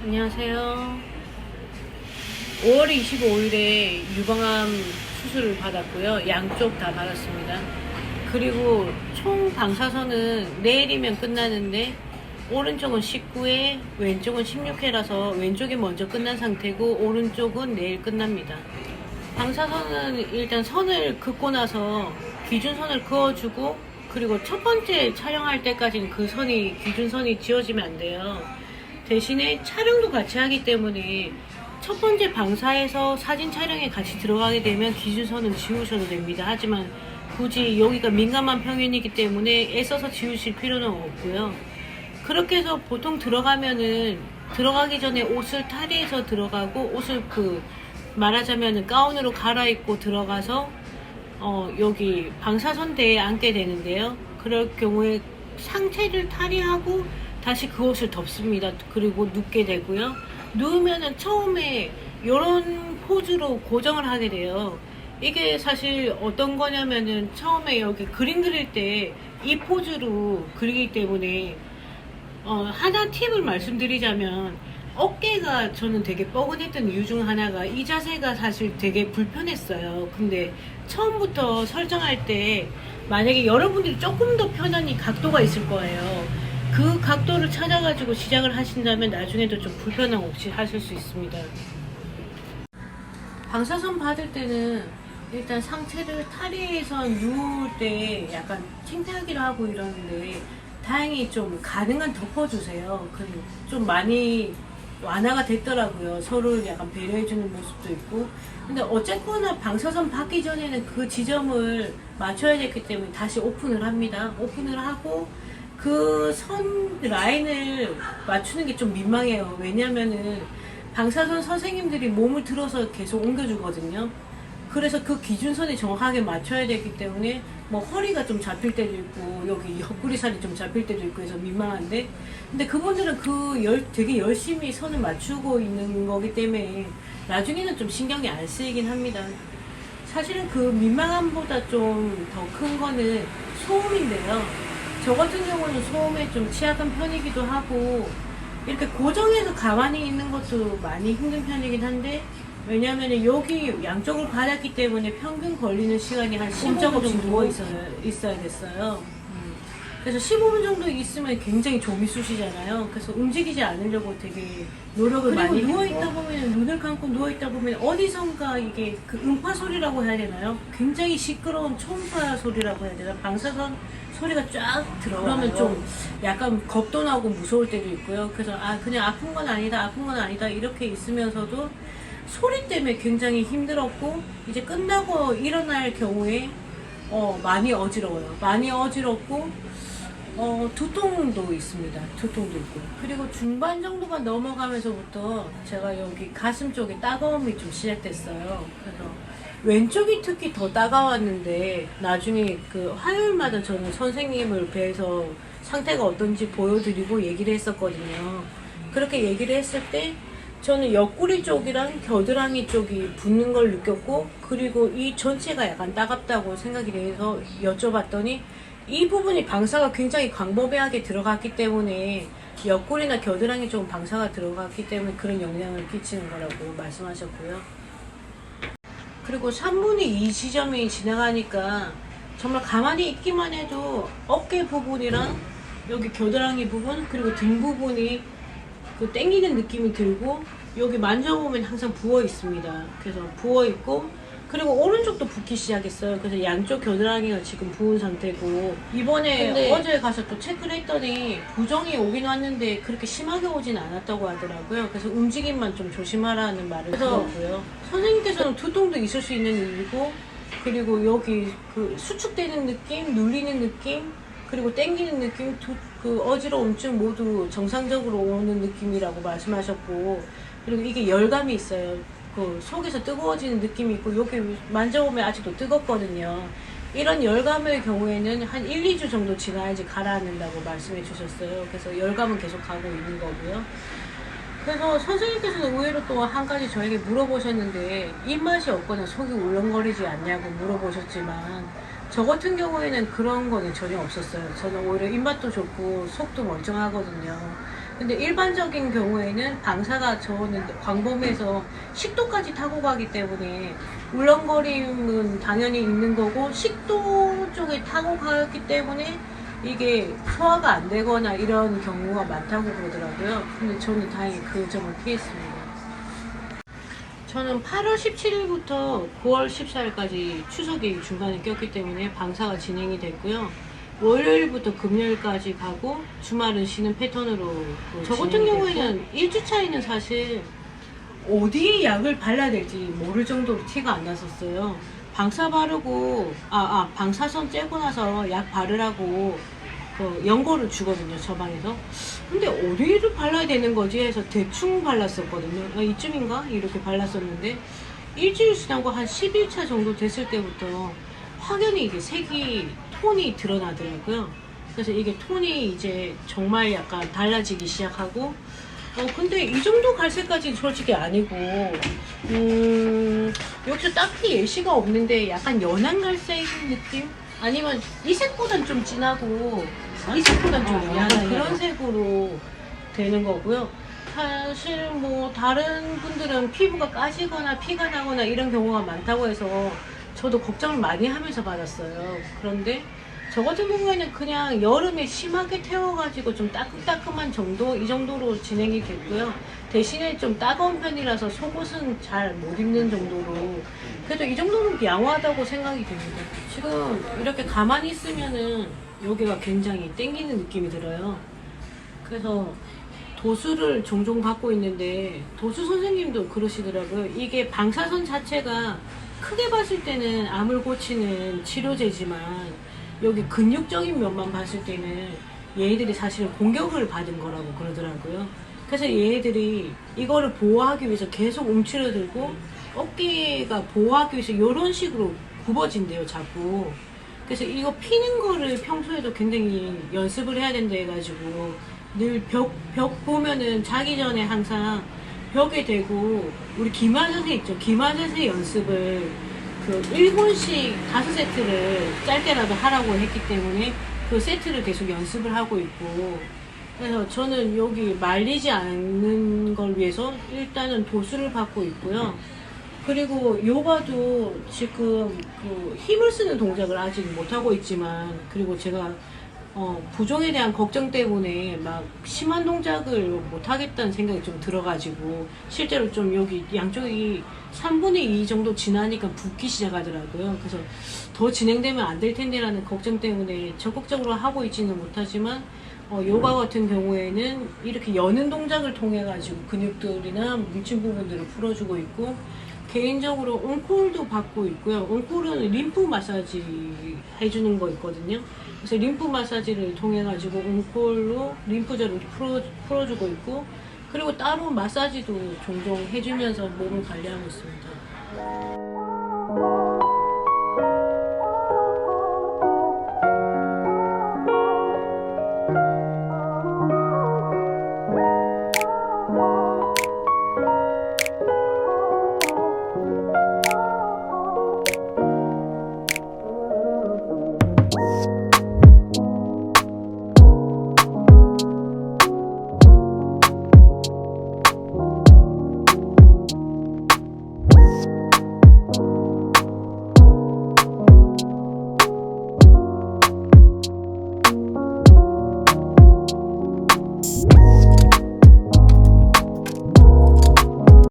안녕하세요. 5월 25일에 유방암 수술을 받았고요. 양쪽 다 받았습니다. 그리고 총 방사선은 내일이면 끝나는데 오른쪽은 19회, 왼쪽은 16회라서 왼쪽이 먼저 끝난 상태고 오른쪽은 내일 끝납니다. 방사선은 일단 선을 긋고 나서 기준선을 그어주고 그리고 첫 번째 촬영할 때까지는 그 선이 기준선이 지워지면 안 돼요. 대신에 촬영도 같이 하기 때문에 첫 번째 방사에서 사진 촬영에 같이 들어가게 되면 기준선은 지우셔도 됩니다. 하지만 굳이 여기가 민감한 평균이기 때문에 애써서 지우실 필요는 없고요. 그렇게 해서 보통 들어가면은 들어가기 전에 옷을 탈의해서 들어가고 옷을 그 말하자면은 가운으로 갈아입고 들어가서 어 여기 방사선대에 앉게 되는데요. 그럴 경우에 상체를 탈의하고 다시 그 옷을 덮습니다. 그리고 눕게 되고요. 누우면은 처음에 이런 포즈로 고정을 하게 돼요. 이게 사실 어떤 거냐면은 처음에 여기 그림 그릴 때 이 포즈로 그리기 때문에 어, 하나 팁을 말씀드리자면 어깨가 저는 되게 뻐근했던 이유 중 하나가 이 자세가 사실 되게 불편했어요. 근데 처음부터 설정할 때 만약에 여러분들이 조금 더 편안히 각도가 있을 거예요. 그 각도를 찾아가지고 시작을 하신다면 나중에도 좀 불편함 없이 하실 수 있습니다. 방사선 받을 때는 일단 상체를 탈의해서 누울 때 약간 창피하기도 하고 이러는데 다행히 좀 가능한 덮어주세요. 좀 많이 완화가 됐더라고요. 서로를 약간 배려해주는 모습도 있고. 근데 어쨌거나 방사선 받기 전에는 그 지점을 맞춰야 됐기 때문에 다시 오픈을 합니다. 오픈을 하고 그 선 라인을 맞추는 게 좀 민망해요. 왜냐면은 방사선 선생님들이 몸을 들어서 계속 옮겨주거든요. 그래서 그 기준선에 정확하게 맞춰야 되기 때문에 뭐 허리가 좀 잡힐 때도 있고 여기 옆구리 살이 좀 잡힐 때도 있고 해서 민망한데 근데 그분들은 그 열, 되게 열심히 선을 맞추고 있는 거기 때문에 나중에는 좀 신경이 안 쓰이긴 합니다. 사실은 그 민망함보다 좀 더 큰 거는 소음인데요. 저 같은 경우는 소음에 좀 취약한 편이기도 하고 이렇게 고정해서 가만히 있는 것도 많이 힘든 편이긴 한데 왜냐하면 여기 양쪽을 받았기 때문에 평균 걸리는 시간이 한 15분 정도 누워 있어야, 있어야 됐어요. 음. 그래서 15분 정도 있으면 굉장히 좀이 쑤시잖아요. 그래서 움직이지 않으려고 되게 노력을 많이 누워 있다 보면 눈을 감고 누워 있다 보면 어디선가 이게 그 음파 소리라고 해야 되나요? 굉장히 시끄러운 초음파 소리라고 해야 되나? 방사선 소리가 쫙 들어와요. 그러면 좀 약간 겁도 나고 무서울 때도 있고요. 그래서 아 그냥 아픈 건 아니다, 아픈 건 아니다 이렇게 있으면서도 소리 때문에 굉장히 힘들었고 이제 끝나고 일어날 경우에 어, 많이 어지러워요. 많이 어지럽고 어, 두통도 있습니다. 두통도 있고. 그리고 중반 정도가 넘어가면서부터 제가 여기 가슴 쪽에 따가움이 좀 시작됐어요. 그래서 왼쪽이 특히 더 따가웠는데 나중에 그 화요일마다 저는 선생님을 뵈서 상태가 어떤지 보여드리고 얘기를 했었거든요. 그렇게 얘기를 했을 때 저는 옆구리 쪽이랑 겨드랑이 쪽이 붓는 걸 느꼈고 그리고 이 전체가 약간 따갑다고 생각이 돼서 여쭤봤더니 이 부분이 방사가 굉장히 광범위하게 들어갔기 때문에 옆구리나 겨드랑이 쪽 방사가 들어갔기 때문에 그런 영향을 끼치는 거라고 말씀하셨고요. 그리고 3분의 2 지점이 지나가니까 정말 가만히 있기만 해도 어깨 부분이랑 여기 겨드랑이 부분 그리고 등 부분이 그 땡기는 느낌이 들고 여기 만져보면 항상 부어 있습니다. 그래서 부어 있고 그리고 오른쪽도 붓기 시작했어요. 그래서 양쪽 겨드랑이가 지금 부은 상태고 이번에 어제 가서 또 체크를 했더니 부정이 오긴 왔는데 그렇게 심하게 오진 않았다고 하더라고요. 그래서 움직임만 좀 조심하라는 말을 들었고요. 선생님께서는 두통도 있을 수 있는 이유고 그리고 여기 그 수축되는 느낌, 눌리는 느낌, 그리고 땡기는 느낌, 두, 그 어지러움증 모두 정상적으로 오는 느낌이라고 말씀하셨고, 그리고 이게 열감이 있어요. 그 속에서 뜨거워지는 느낌이 있고, 여기 만져보면 아직도 뜨겁거든요. 이런 열감의 경우에는 한 1, 2주 정도 지나야지 가라앉는다고 말씀해 주셨어요. 그래서 열감은 계속 가고 있는 거고요. 그래서 선생님께서는 의외로 또 한 가지 저에게 물어보셨는데 입맛이 없거나 속이 울렁거리지 않냐고 물어보셨지만 저 같은 경우에는 그런 거는 전혀 없었어요. 저는 오히려 입맛도 좋고 속도 멀쩡하거든요. 근데 일반적인 경우에는 방사가 저는 광범위해서 식도까지 타고 가기 때문에 울렁거림은 당연히 있는 거고 식도 쪽에 타고 가기 때문에 이게 소화가 안 되거나 이런 경우가 많다고 그러더라고요. 근데 저는 다행히 그 점을 피했습니다. 저는 8월 17일부터 9월 14일까지 추석이 중간에 꼈기 때문에 방사가 진행이 됐고요. 월요일부터 금요일까지 가고 주말은 쉬는 패턴으로 저 같은 경우에는 1주 차이는 사실 어디에 약을 발라야 될지 모를 정도로 티가 안 났었어요. 방사 바르고 아, 아 방사선 째고 나서 약 바르라고 그 연고를 주거든요 처방에서. 근데 어디를 발라야 되는 거지 해서 대충 발랐었거든요. 아, 이쯤인가? 이렇게 발랐었는데 일주일 지나고 한 10일차 정도 됐을 때부터 확연히 이게 색이 톤이 드러나더라고요. 그래서 이게 톤이 이제 정말 약간 달라지기 시작하고 어 근데 이 정도 갈색까지는 솔직히 아니고 음 여기서 딱히 예시가 없는데 약간 연한 갈색 느낌? 아니면 이 색보단 좀 진하고 이 색보단 좀 어, 연한 약간 그런. 색으로 되는 거고요. 사실 뭐 다른 분들은 피부가 까지거나 피가 나거나 이런 경우가 많다고 해서 저도 걱정을 많이 하면서 받았어요. 그런데 저 같은 경우에는 그냥 여름에 심하게 태워가지고 좀 따끔따끔한 정도 이 정도로 진행이 됐고요. 대신에 좀 따가운 편이라서 속옷은 잘 못 입는 정도로 그래도 이 정도는 양호하다고 생각이 됩니다. 지금 이렇게 가만히 있으면은 여기가 굉장히 땡기는 느낌이 들어요. 그래서 도수를 종종 받고 있는데 도수 선생님도 그러시더라고요. 이게 방사선 자체가 크게 봤을 때는 암을 고치는 치료제지만 여기 근육적인 면만 봤을 때는 얘네들이 사실은 공격을 받은 거라고 그러더라고요. 그래서 얘네들이 이거를 보호하기 위해서 계속 움츠러들고 어깨가 보호하기 위해서 이런 식으로 굽어진대요, 자꾸. 그래서 이거 피는 거를 평소에도 굉장히 연습을 해야 된다 해가지고 늘 벽, 벽 보면은 자기 전에 항상 벽에 대고 우리 김한 선생 있죠. 김한 선생 연습을 그 1분씩 다섯 세트를 짧게라도 하라고 했기 때문에 그 세트를 계속 연습을 하고 있고 그래서 저는 여기 말리지 않는 걸 위해서 일단은 도수를 받고 있고요. 그리고 요가도 지금 그 힘을 쓰는 동작을 아직 못하고 있지만 그리고 제가 어, 부종에 대한 걱정 때문에 막 심한 동작을 못하겠다는 생각이 좀 들어가지고 실제로 좀 여기 양쪽이 3분의 2 정도 지나니까 붓기 시작하더라고요. 그래서 더 진행되면 안 될 텐데라는 걱정 때문에 적극적으로 하고 있지는 못하지만 어, 요가 같은 경우에는 이렇게 여는 동작을 통해 가지고 근육들이나 뭉친 부분들을 풀어주고 있고 개인적으로 온콜도 받고 있고요. 온콜은 림프 마사지 해주는 거 있거든요. 그래서 림프 마사지를 통해 가지고 온콜로 림프절을 풀어, 풀어주고 있고 그리고 따로 마사지도 종종 해주면서 몸을 관리하고 있습니다.